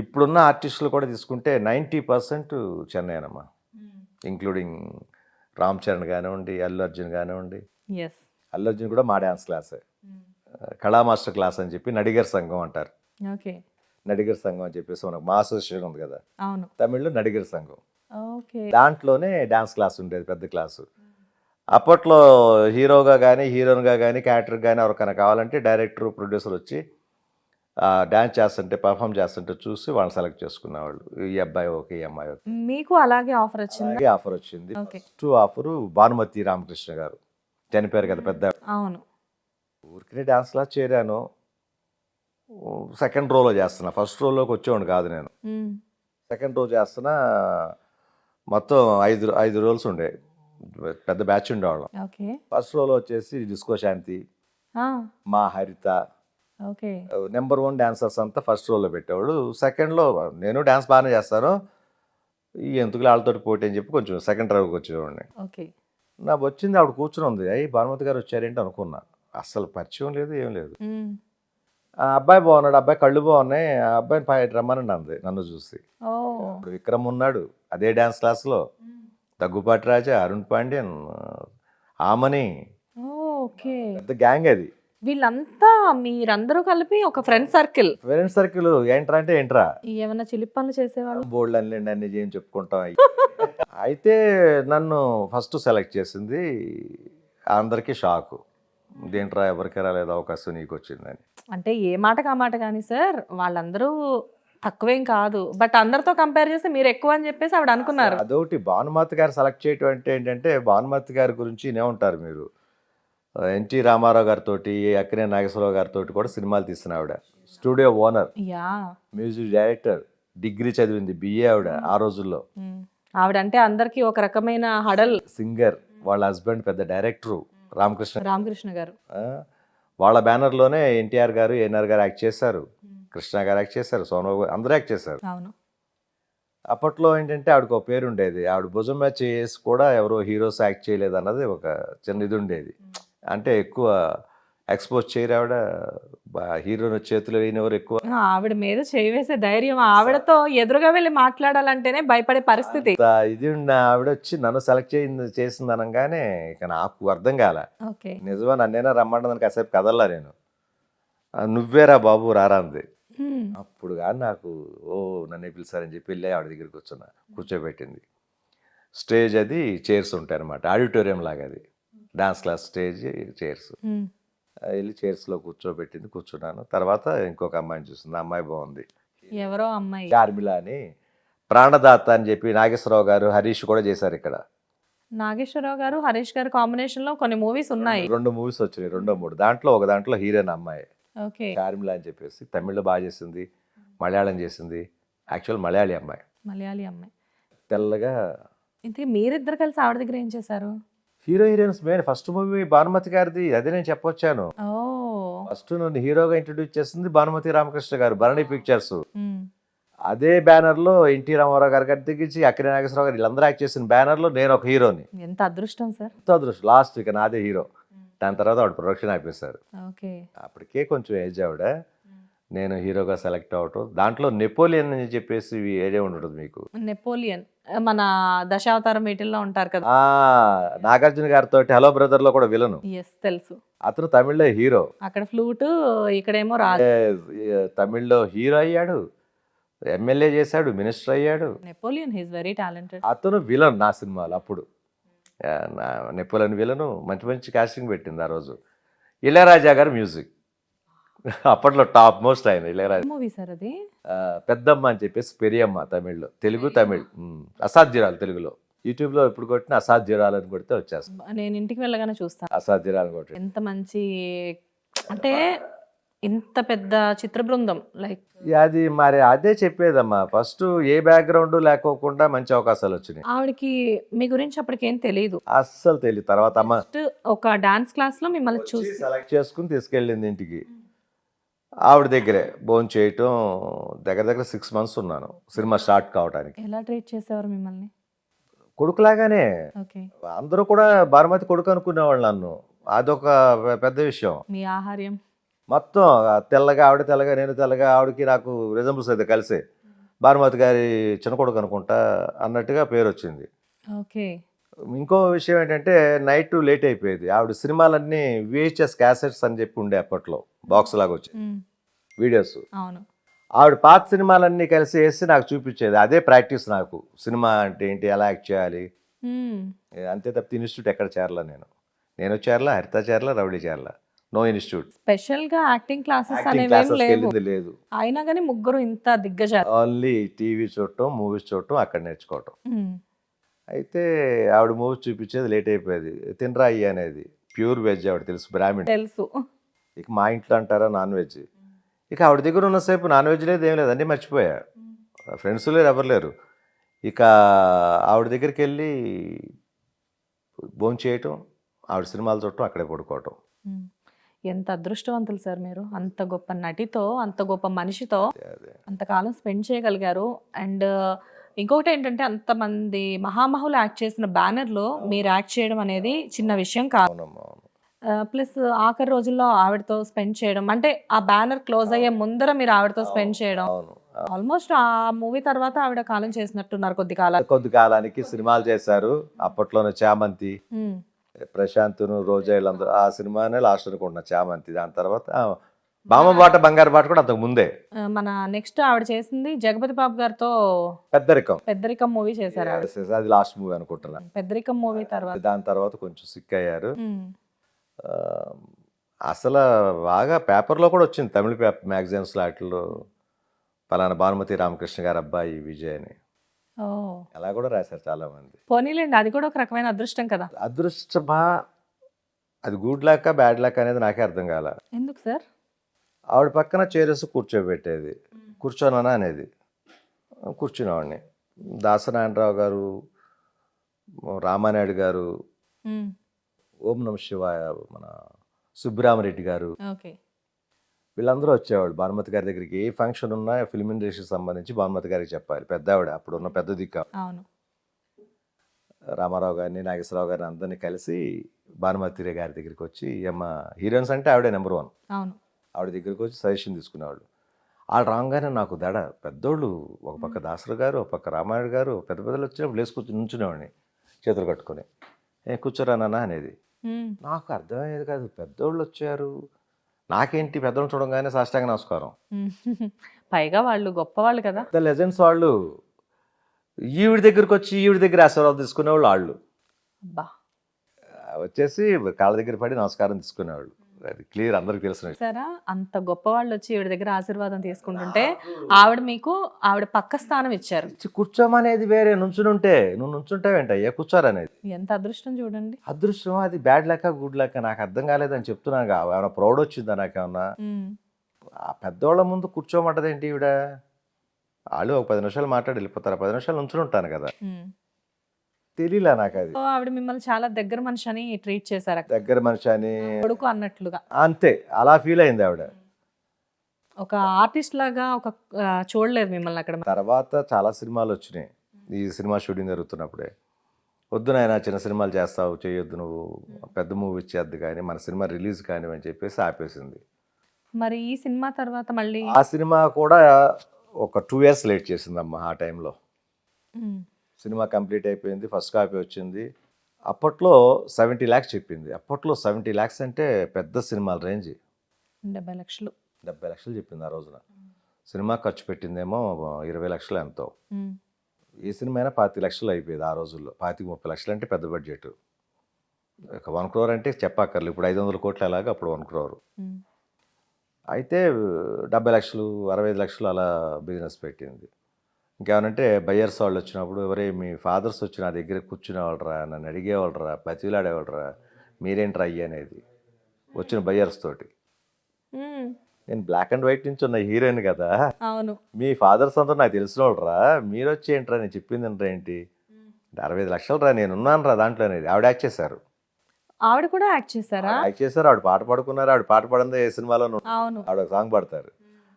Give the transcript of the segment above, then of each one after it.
ఇప్పుడున్న ఆర్టిస్టులు కూడా తీసుకుంటే నైంటీ పర్సెంట్ చెన్నైనమ్మా ఇంక్లూడింగ్ రామ్ చరణ్ కానివ్వండి అల్లు అర్జున్ కానివ్వండి. అల్లు అర్జున్ కూడా మా డ్యాన్స్ క్లాసే. కళా మాస్టర్ క్లాస్ అని చెప్పి నడిగర్ సంఘం అంటారు. ఓకే నడిగర్ సంఘం అని చెప్పేసి మనకు మా అసోసియేషన్ ఉంది కదా. అవును. తమిళ్ళో నడిగర్ సంఘం. ఓకే దాంట్లోనే డ్యాన్స్ క్లాస్ ఉండేది పెద్ద క్లాసు. అప్పట్లో హీరోగా కానీ హీరోయిన్గా కానీ క్యారెక్టర్ కానీ ఎవరికైనా కావాలంటే డైరెక్టర్ ప్రొడ్యూసర్ వచ్చి డ్యాన్స్ చేస్తుంటే పర్ఫామ్ చేస్తుంటే చూసి వాళ్ళని సెలెక్ట్ చేసుకునేవాళ్ళు. ఈ అబ్బాయి ఓకే ఈ అమ్మాయి ఓకే. మీకు అలాగే ఆఫర్ వచ్చిందా? ఆఫర్ వచ్చింది. ఫస్ట్ ఆఫర్ భానుమతి రామకృష్ణ గారు. చనిపోయారు కదా పెద్ద అవును. ఊరికే డ్యాన్స్ క్లాస్ చేరాను. సెకండ్ రోలో చేస్తున్నా. ఫస్ట్ రోలోకి వచ్చేవాడు కాదు నేను. సెకండ్ రో చేస్తున్నా మొత్తం ఐదు ఐదు రోల్స్ ఉండే. పెద్ద బ్యాచ్ ఉండేవాళ్ళం. ఫస్ట్ రోలో వచ్చేసి డిస్కో శాంతి మా హరిత నెంబర్ వన్ డాన్సర్స్ అంతా ఫస్ట్ రోలో పెట్టేవాడు సెకండ్లో నేను డ్యాన్స్ బాగానే చేస్తాను. ఈ ఎందుకు వాళ్ళతో పోటీ అని చెప్పి కొంచెం సెకండ్ రోకి వచ్చేవాడిని. ఓకే. నాకు వచ్చింది ఆవిడ కూర్చుని ఉంది. అయ్యి భానుమతి గారు వచ్చారేంటి అనుకున్నా. అస్సలు పరిచయం లేదు ఏం లేదు. ఆ అబ్బాయి బాగున్నాడు అబ్బాయి కళ్ళు బాగున్నాయి ఆ అబ్బాయిని పై రమ్మనండి అంది నన్ను చూసి. ఇప్పుడు విక్రమ్ ఉన్నాడు అదే డ్యాన్స్ క్లాస్లో. దగ్గుపాటి రాజా అరుణ్ పాండ్యన్ ఆమని. పెద్ద గ్యాంగ్ అది. వీళ్ళంతా మీరందరూ కలిపి ఒక ఫ్రెండ్ సర్కిల్ ఫ్రెండ్ సర్కిల్ ఏంట్రా అంటే ఏంట్రా? ఏమైనా చిలిపి పనులు చేసేవాళ్ళు? బోర్డులు అన్ని అన్ని చేయం చెప్పుకుంటాం. అయి. అయితే నన్ను ఫస్ట్ సెలెక్ట్ చేసింది అందరికీ షాకు దేంట్రా ఎవరికి రాలేదు అవకాశం నీకు వచ్చిందని. అంటే ఏ మాటకు ఆ మాట కానీ సార్ వాళ్ళందరూ తక్కువేం కాదు. బట్ అందరితో కంపేర్ చేస్తే మీరు ఎక్కువ అని చెప్పేసి ఆవిడ అనుకున్నారు. అదొకటి. భానుమతి గారు సెలెక్ట్ చేయటం అంటే ఏంటంటే భానుమతి గారి గురించి ఉంటారు మీరు. ఎన్టీ రామారావు గారితో అక్కినే నాగేశ్వరరావు గారితో కూడా సినిమాలు తీసిన ఆవిడ. Studio owner music director degree చదివింది బిఏ ఆవిడ ఆ రోజుల్లో. మ్మ్. ఆవిడ అంటే అందరికి ఒక రకమైన హడల్. సింగర్ వాళ్ళ హస్బెండ్ పెద్ద డైరెక్టరు రామకృష్ణ. రామకృష్ణ గారు. వాళ్ళ బ్యానర్లోనే ఎన్టీఆర్ గారు ఎన్ఆర్ గారు యాక్ట్ చేశారు. కృష్ణ గారు యాక్ట్ చేశారు సోనబాబు గారు అందరూ యాక్ట్ చేశారు. అప్పట్లో ఏంటంటే ఆవిడకి ఒక పేరు ఉండేది. ఆవిడ భుజం మ్యాచ్ చేసి కూడా ఎవరో హీరోస్ యాక్ట్ చేయలేదు అన్నది ఒక చిన్న ఇది ఉండేది. అంటే ఎక్కువ ఎక్స్పోజ్ చేయరు ఆవిడ? హీరోని చేతులు వేయనివారు ఎక్కువ? ఆవిడ మీద చేయి వేసే ధైర్యం ఆవిడతో ఎదురుగా వెళ్ళి మాట్లాడాలంటేనే భయపడే పరిస్థితి. ఇది ఉన్న ఆవిడ వచ్చి నన్ను సెలెక్ట్ చేయింది చేసింది అనగానే ఇక నాకు అర్థం కాల. ఓకే. నిజమా నన్నైనా రమ్మంటుందని కాసేపు కదల్లా నేను. "ఆ, నువ్వేరా బాబు రారా అంది. మ్మ్. అప్పుడు కానీ నాకు ఓ నన్ను పిలిచారని చెప్పి వెళ్ళి ఆవిడ దగ్గరికి కూర్చున్నా కూర్చోబెట్టింది. స్టేజ్ అది చైర్స్ ఉంటాయి అనమాట ఆడిటోరియం లాగా అది. Dance class stage chairs. వెళ్ళి చైర్స్లో కూర్చోబెట్టింది కూర్చున్నాను. తర్వాత ఇంకొక అమ్మాయిని చూసింది. అమ్మాయి బాగుంది. ఎవరో అమ్మాయి? చార్మిల అని. ప్రాణదాత అని చెప్పి నాగేశ్వరరావు గారు హరీష్ కూడా చేశారు ఇక్కడ. నాగేశ్వరరావు గారు హరీష్ గారు కాంబినేషన్లో కొన్ని మూవీస్ ఉన్నాయి. రెండు మూవీస్ వచ్చినాయి రెండో మూడు. దాంట్లో ఒక దాంట్లో హీరోయిన్ అమ్మాయి. ఓకే. చార్మిల అని చెప్పేసి తమిళ్ళో బాగా చేసింది మలయాళం చేసింది. యాక్చువల్ మలయాళీ అమ్మాయి. మలయాళీ అమ్మాయి. తెల్లగా ఇంతకీ మీరిద్దరు కలిసి ఆవిడ దగ్గర ఏం చేశారు? Hero heroines main. First movie Bhanumathi గారిది అదే నేను చెప్పొచ్చాను. ఫస్ట్ నన్ను హీరోగా ఇంట్రడ్యూస్ చేసింది భానుమతి రామకృష్ణ గారు భరణి పిక్చర్స్. అదే బ్యానర్లో ఎన్టీ రామారావు గారి గారి తెగించి అక్కినే నాగేశ్వరరావు గారు వీళ్ళందరూ యాక్ట్ చేసిన బ్యానర్లో నేను ఒక హీరోని. ఎంత అదృష్టం సార్. ఎంతో అదృష్టం. లాస్ట్ ఇక నాదే హీరో. దాని తర్వాత ఆవిడ ప్రొడక్షన్ ఆపేశారు అప్పటికే కొంచెం ఏజ్ ఆవిడ. నేను హీరోగా సెలెక్ట్ అవటం. దాంట్లో నెపోలియన్ అని చెప్పేసి ఏడే ఉంటుంది మీకు? నెపోలియన్. మన దశావతారం వీటిల్లో ఉంటారు కదా. నాగార్జున గారితో హలో బ్రదర్లో కూడా విలను. తెలుసు. అతను తమిళ్ళో హీరో. అక్కడ ఫ్లూట్ ఇక్కడేమో ఏ, తమిళ్ళో హీరో అయ్యాడు. ఎమ్మెల్యే చేశాడు మినిస్టర్ అయ్యాడు. నెపోలియన్ హీస్ వెరీ టాలెంటెడ్ అతను విలన్ నా సినిమాలో అప్పుడు. నెపోలియన్ విలను మంచి మంచి కాస్టింగ్ పెట్టింది ఆ రోజు. ఇళయరాజా గారు మ్యూజిక్ అప్పట్లో టాప్ మోస్ట్ ఆయన ఇళయరాజా. మూవీ సార్ అది? పెద్దమ్మ అని చెప్పేసి పెరియమ్మ తమిళ్ళో. తెలుగు తమిళ్. అసాధ్యురాలు తెలుగులో. యూట్యూబ్లో ఇప్పుడు కొట్టిన అసాధ్యురాలు అని కొడితే వచ్చేస్తాం. నేను ఇంటికి వెళ్ళగానే చూస్తాను అసాధ్యురాలు కొట్టి ఎంత మంచి అంటే ఇంత పెద్ద చిత్ర బృందం లైక్ అది మరి అదే చెప్పేదమ్మా. ఫస్ట్ ఏ బ్యాక్గ్రౌండ్ లేకోకుండా మంచి అవకాశాలు వచ్చినాయి. ఆవిడకి మీ గురించి అప్పటికేం తెలియదు అస్సలు తెలియదు తర్వాత ఒక డాన్స్ క్లాస్లో మిమ్మల్ని చూసి సెలెక్ట్ చేసుకుని తీసుకెళ్ళింది ఇంటికి. ఆవిడ దగ్గరే భోజనం చేయటం దగ్గర దగ్గర సిక్స్ మంత్స్ ఉన్నాను. సినిమా స్టార్ట్ కావడానికి ఎలా ట్రీట్ చేసేవారు మిమ్మల్ని? కొడుకులాగానే. అందరూ కూడా భారమతి కొడుకు అనుకునేవాళ్ళు నన్ను. అదొక పెద్ద విషయం. మీ ఆహార్యం. మొత్తం తెల్లగా ఆవిడ తెల్లగా నేను తెల్లగా ఆవిడకి నాకు రిజంబుల్స్ అయితే కలిసే. భానుమతి గారి చిన్న కొడుకు అనుకుంటా అన్నట్టుగా పేరు వచ్చింది. ఓకే. ఇంకో విషయం ఏంటంటే నైట్ లేట్ అయిపోయేది. ఆవిడ సినిమాలన్నీ విహెచ్ఎస్ క్యాసెట్స్ అని చెప్పి ఉండే అప్పట్లో బాక్స్ లాగా వచ్చి వీడియోస్. అవును. ఆవిడ పాత సినిమాలన్నీ కలిసి వేసి నాకు చూపించేది. అదే ప్రాక్టీస్ నాకు. సినిమా అంటే ఏంటి ఎలా యాక్ట్ చేయాలి? అంతే తప్పితే ఇన్స్టిట్యూట్ ఎక్కడ చేరలా నేను? నేను చేరలా హరిత చేరలా రౌడీ చేరలా? No institute. స్పెషల్గా యాక్టింగ్ క్లాసెస్ అనేవి లేదు. అయినా కానీ ముగ్గురు ఇంత దిగ్గజారు. ఓన్లీ టీవీ చూడటం మూవీస్ చూడటం అక్కడ నేర్చుకోవటం. అయితే ఆవిడ మూవీస్ చూపించేది లేట్ అయిపోయేది. తినరాయి అనేది. ప్యూర్ వెజ్ ఆవిడ తెలుసు బ్రాహ్మణ్. తెలుసు. ఇక మా ఇంట్లో అంటారా నాన్ వెజ్? ఇక ఆవిడ దగ్గర ఉన్నసేపు నాన్ వెజ్ లేదు ఏం లేదు అన్నీ మర్చిపోయా. ఫ్రెండ్స్ లేరు ఎవరు లేరు. ఇక ఆవిడ దగ్గరికి వెళ్ళి భోజనం చేయటం ఆవిడ సినిమాలు చూడటం అక్కడే పడుకోవటం. ఎంత అదృష్టవంతులు సార్ మీరు. అంత గొప్ప నటితో అంత గొప్ప మనిషితో అంతకాలం స్పెండ్ చేయగలిగారు. అండ్ ఇంకొకటి ఏంటంటే అంతమంది మహామహులు యాక్ట్ చేసిన బ్యానర్లో మీరు యాక్ట్ చేయడం అనేది చిన్న విషయం కాదు. ప్లస్ ఆఖరి రోజుల్లో ఆవిడతో స్పెండ్ చేయడం అంటే ఆ బ్యానర్ క్లోజ్ అయ్యే ముందర మీరు ఆవిడతో స్పెండ్ చేయడం. ఆల్మోస్ట్ ఆ మూవీ తర్వాత ఆవిడ కాలం చేసినట్టున్నారు కొద్ది కాలం. కొద్ది కాలానికి సినిమాలు చేశారు. అప్పట్లోనే చామంతి ప్రశాంత్ను రోజా వీళ్ళందరూ ఆ సినిమానే లాస్ట్ అనుకుంటున్నా చామంతి. దాని తర్వాత బామ్మ బాట బంగారు బాట కూడా అంతకు ముందే. మన నెక్స్ట్ ఆవిడ చేసింది జగపతి బాబు గారితో పెద్దరికం. పెద్దరికం మూవీ చేశారు అది లాస్ట్ మూవీ అనుకుంటున్నా. పెద్దరికం మూవీ తర్వాత. దాని తర్వాత కొంచెం సిక్ అయ్యారు. అసలు బాగా పేపర్లో కూడా వచ్చింది తమిళ పేపర్ మ్యాగజైన్స్ వాటిల్లో పలానా భానుమతి రామకృష్ణ గారు అబ్బాయి విజయ్ అని. అలా కూడా రాశారు చాలా మంది పోనీలేండి అది కూడా ఒక రకమైన అదృష్టం కదా. అదృష్టమా? అది గుడ్ లక్ బ్యాడ్ లక్ అనేది నాకే అర్థం కాల. ఎందుకు సార్? ఆవిడ పక్కన చేరేసి కూర్చోబెట్టేది. కూర్చోననా అనేది. కూర్చునేవాడిని. దాసనారాయణరావు గారు రామానాయుడు గారు ఓం నమ శివాయ మన సుబ్బరామరెడ్డి గారు. వీళ్ళందరూ వచ్చేవాళ్ళు. భానుమతి గారి దగ్గరికి ఏ ఫంక్షన్ ఉన్నా ఫిల్మ్ ఇండస్ట్రీకి సంబంధించి భానుమతి గారికి చెప్పాలి. పెద్ద ఆవిడ అప్పుడు ఉన్న పెద్ద దిక్క అవును. రామారావు గారిని నాగేశ్వరరావు గారిని అందరినీ కలిసి భానుమతి గారి దగ్గరికి వచ్చి అమ్మ హీరోయిన్స్ అంటే ఆవిడే నెంబర్ వన్. అవును. ఆవిడ దగ్గరికి వచ్చి సజెషన్ తీసుకునేవాళ్ళు. వాళ్ళు రాగానే నాకు దడ పెద్దోళ్ళు ఒక పక్క దాసరు గారు ఒక పక్క రామాయణ గారు పెద్ద పెద్దలు వచ్చినప్పుడు లేచి కూర్చొని నుంచునేవాడిని చేతులు కట్టుకొని. ఏ కూర్చోరా నాన్న అనేది. నాకు అర్థమయ్యేది కాదు పెద్దోళ్ళు వచ్చారు. నాకేంటి పెద్దోళ్ళు చూడంగానే సాష్టాంగ నమస్కారం. పైగా వాళ్ళు గొప్పవాళ్ళు కదా. పెద్ద లెజెండ్స్ వాళ్ళు. ఈవిడ దగ్గరికి వచ్చి ఈవిడ దగ్గర ఆశీర్వాదం తీసుకునేవాళ్ళు వాళ్ళు వచ్చేసి కాళ్ళ దగ్గర పడి నమస్కారం తీసుకునేవాళ్ళు. అది క్లియర్ అందరికి విషయం. సరా అంత గొప్ప వాళ్ళు వచ్చి ఈవిడ దగ్గర ఆశీర్వాదం తీసుకుంటుంటే ఆవిడ మీకు ఆవిడ పక్క స్థానం ఇచ్చారు. ఇచ్చి కూర్చోమనేది వేరే నుంచునుంటే నువ్వు నుంచుంటావేంట ఏ కూర్చోరనేది. ఎంత అదృష్టం చూడండి. అదృష్టం అది బ్యాడ్ లెక్క గుడ్ లెక్క నాకు అర్థం కాలేదని చెప్తున్నాను కా- ఏమైనా ప్రౌడ్ వచ్చిందా నాకేమన్నా? ఆ పెద్దోళ్ళ ముందు కూర్చోమంటదేంటి ఈవిడ? వాళ్ళు ఒక పది నిమిషాలు మాట్లాడి వెళ్ళిపోతారు. పది నిమిషాలు నుంచుని ఉంటాను కదా. తెలియలే నాకు అది ఆవిడ మిమ్మల్ని చాలా దగ్గర మనిషి అని ట్రీట్ చేశారు. దగ్గర మనిషి అని కొడుకు అన్నట్లుగా. అంతే అలా ఫీల్ అయింది ఆవిడ. ఒక ఆర్టిస్ట్ లాగా ఒక చూడలేదు మిమ్మల్ని అక్కడ. తర్వాత చాలా సినిమాలు వచ్చినాయి. ఈ సినిమా షూటింగ్ జరుగుతున్నప్పుడే. వద్దు నాయన చిన్న సినిమాలు చేస్తావు చేయొద్దు నువ్వు పెద్ద మూవీ ఇచ్చేద్దు కానీ మన సినిమా రిలీజ్ కానివని చెప్పేసి ఆపేసింది. మరి ఈ సినిమా తర్వాత మళ్ళీ ఆ సినిమా కూడా ఒక టూ ఇయర్స్ లేట్ చేసిందమ్మా ఆ టైంలో. సినిమా కంప్లీట్ అయిపోయింది ఫస్ట్ కాపీ వచ్చింది. అప్పట్లో సెవెంటీ ల్యాక్స్ చెప్పింది. అప్పట్లో సెవెంటీ ల్యాక్స్ అంటే పెద్ద సినిమాల రేంజ్. డెబ్బై లక్షలు. డెబ్బై లక్షలు చెప్పింది ఆ రోజున. సినిమా ఖర్చు పెట్టిందేమో ఇరవై లక్షలు ఎంతో. ఏ సినిమా అయినా పాతి లక్షలు అయిపోయేది ఆ రోజుల్లో. పాతిక ముప్పై లక్షలు అంటే పెద్ద బడ్జెట్. ఒక వన్ క్రోర్ అంటే చెప్పక్కర్లేదు. ఇప్పుడు ఐదు వందల కోట్లు ఎలాగో అప్పుడు వన్ క్రోర్. అయితే డెబ్బై లక్షలు అరవై ఐదు లక్షలు అలా బిజినెస్ పెట్టింది. ఇంకేమనంటే బయ్యర్స్ వాళ్ళు వచ్చినప్పుడు ఎవరే మీ ఫాదర్స్ వచ్చి నా దగ్గర కూర్చునేవాళ్ళరా నన్ను అడిగేవాళ్ళరా బతిలాడేవాళ్ళరా మీరేంట్రా అయ్యి అనేది వచ్చిన బయ్యర్స్ తోటి. నేను బ్లాక్ అండ్ వైట్ నుంచి ఉన్న హీరోయిన్ కదా. అవును. మీ ఫాదర్స్ అంతా నాకు తెలిసిన వాళ్ళరా మీరు వచ్చి ఏంట్రా నేను చెప్పింది ఏంట్రా ఏంటి అరవై ఐదు లక్షలు రా నేను ఉన్నాను రా దాంట్లో అనేది. ఆవిడ యాక్ట్ చేశారు. ఆవిడ కూడా యాక్ట్ చేశారా? యాక్ట్ చేశారు ఆవిడ పాట పాడుకున్నారు ఆవిడ పాట పాడిందే ఏ సినిమాలోనూ అవును. ఆవిడ సాంగ్ పాడతారు.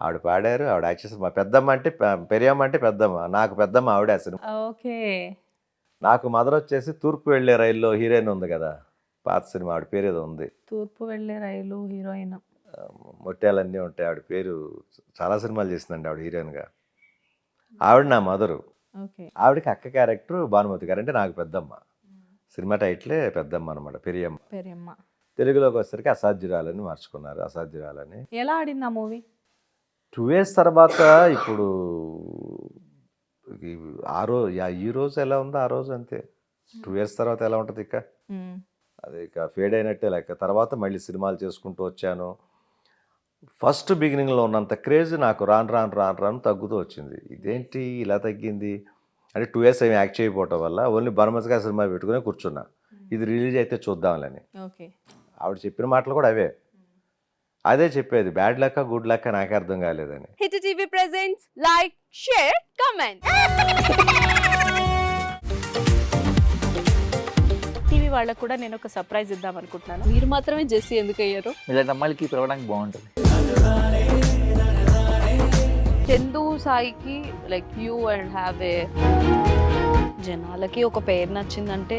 ఆవిడ పాడారు ఆవిడ యాక్ట్ చేశారు మా పెద్దమ్మ అంటే పెరియమ్మ అంటే పెద్దమ్మ నాకు పెద్దమ్మ ఆవిడ సినిమా ఓకే. నాకు మదర్ వచ్చేసి తూర్పు వెళ్ళే రైల్లో హీరోయిన్ ఉంది కదా పాత సినిమా ఆవిడ పేరు ఏదో ఉంది. తూర్పు వెళ్ళే రైలు హీరోయిన్. ఆ, మొట్యాలన్నీ ఉంటాయి ఆవిడ పేరు చాలా సినిమాలు చేసిందండి ఆవిడ హీరోయిన్గా. ఆవిడ నా మదరు. ఆవిడకి అక్క క్యారెక్టర్ భానుమతి గారు అంటే నాకు పెద్దమ్మ. సినిమా టైటిలే పెద్దమ్మ అనమాట పెరియమ్మ. పెరియమ్మ. తెలుగులోకి వచ్చేసరికి అసాధ్యురాలని మార్చుకున్నారు అసాధ్యురాలని ఎలా ఆడింది ఆ మూవీ? టూ ఇయర్స్ తర్వాత ఇప్పుడు ఆ రోజు ఈ రోజు ఎలా ఉందో ఆ రోజు అంతే. టూ ఇయర్స్ తర్వాత ఎలా ఉంటుంది ఇక? అది ఇక ఫేడ్ అయినట్టే లెక్క. తర్వాత మళ్ళీ సినిమాలు చేసుకుంటూ వచ్చాను. ఫస్ట్ బిగినింగ్లో ఉన్నంత క్రేజ్ నాకు రాను రాను రాను రాను తగ్గుతూ వచ్చింది. ఇదేంటి ఇలా తగ్గింది? అంటే టూ ఇయర్స్ ఏమి యాక్ట్ చేయకపోవటం వల్ల ఓన్లీ బర్మస్గా సినిమా పెట్టుకుని కూర్చున్నా. ఇది రిలీజ్ అయితే చూద్దాంలని ఓకే. ఆవిడ చెప్పిన మాటలు కూడా అవే. అదే చెప్పేది. బ్యాడ్ లక్క గుడ్ లక్క నాకే అర్థం కాలేదని. Hit TV presents like share comment. TV వాళ్ళకు కూడా నేను ఒక సర్ప్రైజ్ ఇద్దాం అనుకుంటున్నాను. మీరు మాత్రమే జెస్సీ ఎందుకు అయ్యారు ఇలాంటి అమ్మాయిలకి పిలవడానికి బాగుంటుంది. చందు సాయికి like you and have a జనాలకి ఒక పేరు నచ్చిందంటే